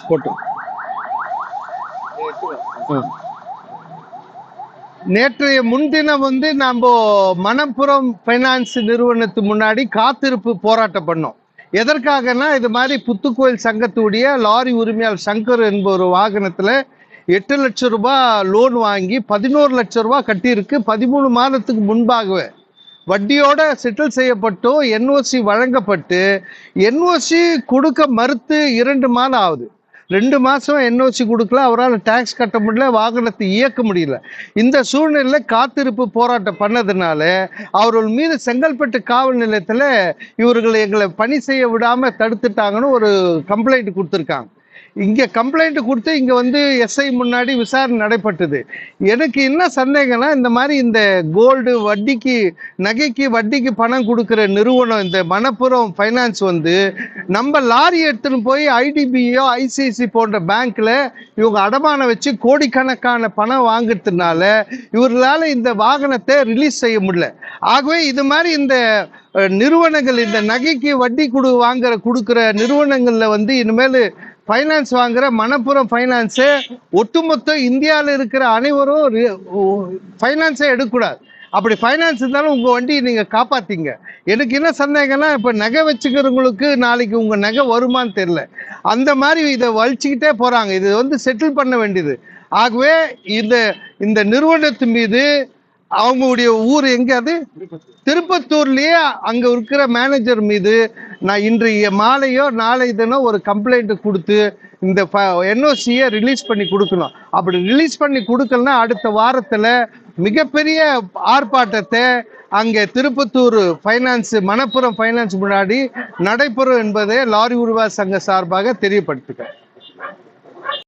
Finance நேற்றைய முன்தினம் வந்து நம்ம மணப்புறம் ஃபைனான்ஸ் நிறுவனத்து முன்னாடி காத்திருப்பு போராட்டம் பண்ணோம். எதற்காகனா இது மாதிரி புத்துக்கோயில் சங்கத்துடைய லாரி உரிமையாளர் சங்கர் என்பவர் வாகனத்துல எட்டு லட்சம் ரூபாய் லோன் வாங்கி பதினோரு லட்சம் ரூபாய் கட்டியிருக்கு. பதிமூணு மாதத்துக்கு முன்பாகவே வட்டியோட செட்டில் செய்யப்பட்டோ என்ஓசி வழங்கப்பட்டு என்ஓசி கொடுக்க மறுத்து இரண்டு மாதம் ஆகுது. ரெண்டு மாதம் என்ஓசி கொடுக்கல அவரால் டேக்ஸ் கட்ட முடியல வாகனத்தை இயக்க முடியல. இந்த சூழ்நிலையில் காத்திருப்பு போராட்டம் பண்ணதுனால அவர்கள் மீது செங்கல்பட்டு காவல் நிலையத்தில் இவர்கள் எங்களை பணி செய்ய விடாமல் தடுத்துட்டாங்கன்னு ஒரு கம்ப்ளைண்ட் கொடுத்துருக்காங்க. இங்கே கம்ப்ளைண்ட் கொடுத்து இங்கே வந்து எஸ்ஐ முன்னாடி விசாரணை நடைபெற்றது. எனக்கு என்ன சந்தேகம்னா இந்த மாதிரி இந்த கோல்டு வட்டிக்கு நகைக்கு வட்டிக்கு பணம் கொடுக்குற நிறுவனம் இந்த மணப்புறம் ஃபைனான்ஸ் வந்து நம்ம லாரி எடுத்துன்னு போய் ஐடிபிஓ ஐசிஐசி போன்ற பேங்க்கில் இவங்க அடமானம் வச்சு கோடிக்கணக்கான பணம் வாங்குறதுனால இவர்களால் இந்த வாகனத்தை ரிலீஸ் செய்ய முடியல. ஆகவே இது மாதிரி இந்த நிறுவனங்கள் இந்த நகைக்கு வட்டி கொடு வாங்குற கொடுக்குற நிறுவனங்களில் வந்து இனிமேல் ஃபைனான்ஸ் வாங்குற மணப்புறம் ஃபைனான்ஸு ஒட்டுமொத்த இந்தியாவில் இருக்கிற அனைவரும் ஃபைனான்ஸே எடுக்கக்கூடாது. அப்படி ஃபைனான்ஸ் இருந்தாலும் உங்கள் வண்டியை நீங்கள் காப்பாற்றிங்க எனக்கு என்ன சந்தேகம்னா இப்போ நகை வச்சுக்கிறவங்களுக்கு நாளைக்கு உங்கள் நகை வருமான்னு தெரில அந்த மாதிரி இதை வலிச்சுக்கிட்டே போகிறாங்க இது வந்து செட்டில் பண்ண வேண்டியது. ஆகவே இந்த இந்த நிறுவனத்து மீது அவங்களுடைய ஊர் எங்கே அது? திருப்பத்தூர்லேயே அங்கே இருக்கிற மேனேஜர் மீது நான் இன்றைய மாலையோ நாளை தினம் ஒரு கம்ப்ளைண்ட் கொடுத்து இந்த என்ஓசியை ரிலீஸ் பண்ணி கொடுக்கணும். அப்படி ரிலீஸ் பண்ணி கொடுக்கலன்னா அடுத்த வாரத்துல மிகப்பெரிய ஆர்ப்பாட்டத்தை அங்கே திருப்பத்தூர் ஃபைனான்ஸ் மணப்புரம் ஃபைனான்ஸ் முன்னாடி நடைபெறும் என்பதை லாரி உருவா சங்க சார்பாக தெரியப்படுத்துகிறேன்.